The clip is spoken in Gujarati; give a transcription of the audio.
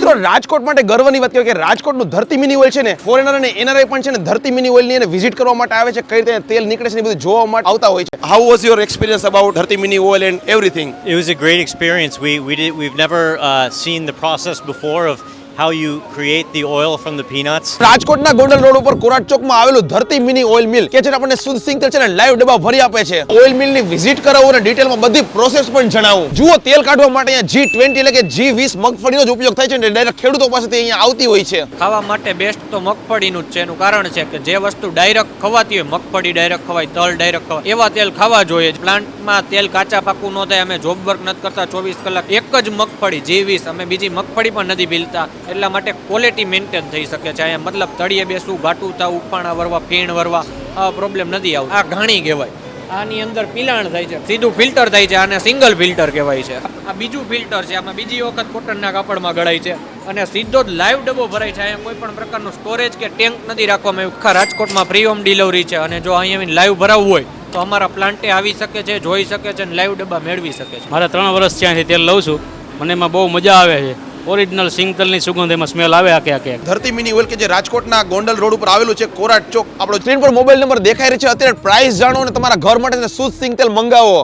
મિત્રો રાજકોટ માટે ગર્વની વાત કહેવાય કે રાજકોટનું ધરતી મિની ઓઇલ છે ને ફોરેનર અને એનઆરઆઈ પણ છે ને ધરતી મિની ઓઇલની એને વિઝિટ કરવા માટે આવે છે. કઈ રીતે તેલ નીકળે છે ને બધું જોવા માટે આવતા હોય છે. How was your experience about Dharti mini oil and everything it was a great experience we we did we've never uh, seen the process before of how you create the oil from the peanuts. રાજકોટના ગોંડલ રોડ ઉપર કોરાટ ચોકમાં આવેલું ધરતી મિની ઓઇલ મિલ કે જે આપણને શુદ્ધ સિંગ તેલ છે ને લાઈવ ડબ્બા ભરી આપે છે. ઓઇલ મિલની વિઝિટ કરાવો અને ડિટેલમાં બધી પ્રોસેસ પણ જણાવું. જુઓ તેલ કાઢવા માટે અહીંયા જી ટ્વેન્ટી એટલે કે જી વીસ મગફળીનો જ ઉપયોગ થાય છે ને ડાયરેક્ટ ખેડૂતો પાસેથી અહીંયા આવતી હોય છે. ખાવા માટે બેસ્ટ તો મગફળીનું જ છે. એનું કારણ છે કે જે વસ્તુ ડાયરેક્ટ ખવાતી હોય મગફળી ડાયરેક્ટ ખવાય તલ ડાયરેક્ટ ખવાય એવા તેલ ખાવા જોઈએ. પ્લાન્ટમાં તેલ કાચા પાકું ન થાય. અમે જોબ વર્ક નથી કરતા ચોવીસ કલાક. એક જ મગફળી જે વીસ. અમે બીજી મગફળી પણ નથી ભીલતા એટલા માટે ક્વોલિટી મેન્ટેન થઈ શકે છે. અહીંયા મતલબ તળિયે બેસવું ઘાટું થવું, ઉપાણા વરવા, ફીણ વરવા આ પ્રોબ્લેમ નથી આવતો. આ ઘાણી કહેવાય. આની અંદર પિલાણ થાય છે, સીધું ફિલ્ટર થાય છે, આને સિંગલ ફિલ્ટર કહેવાય છે. આ બીજું ફિલ્ટર છે, આમાં બીજી વખત કોટનના કાપડમાં ગળાય છે. અને સીધો જ લાઈવ ડબ્બો ભરાય છે, અહીંયા કોઈ પણ પ્રકારનું સ્ટોરેજ કે ટેન્ક નથી રાખવામાં આવ્યું. આખા રાજકોટમાં ફ્રી હોમ ડિલિવરી છે અને જો અહીંયા લાઈવ ભરાવવું હોય, તો અમારા પ્લાન્ટે આવી શકે છે, જોઈ શકે છે અને લાઈવ ડબ્બા મેળવી શકે છે. મારે ત્રણ વર્ષ ત્યાંથી તેલ લઉં છું. મને એમાં બહુ મજા આવે છે. ઓરિજિનલ સિંગતલની સુગંધ એમાં સ્મેલ આવે આખે આખે ધરતી મિની ઓઇલ કે જે રાજકોટના ગોંડલ રોડ ઉપર આવેલું છે કોરાટ ચોક આપણો સ્ક્રીન પર મોબાઈલ નંબર દેખાઈ રહ્યો છે. અત્યારે પ્રાઇસ જાણો અને તમારા ઘર માટે શુદ્ધ સિંગતેલ મંગાવો.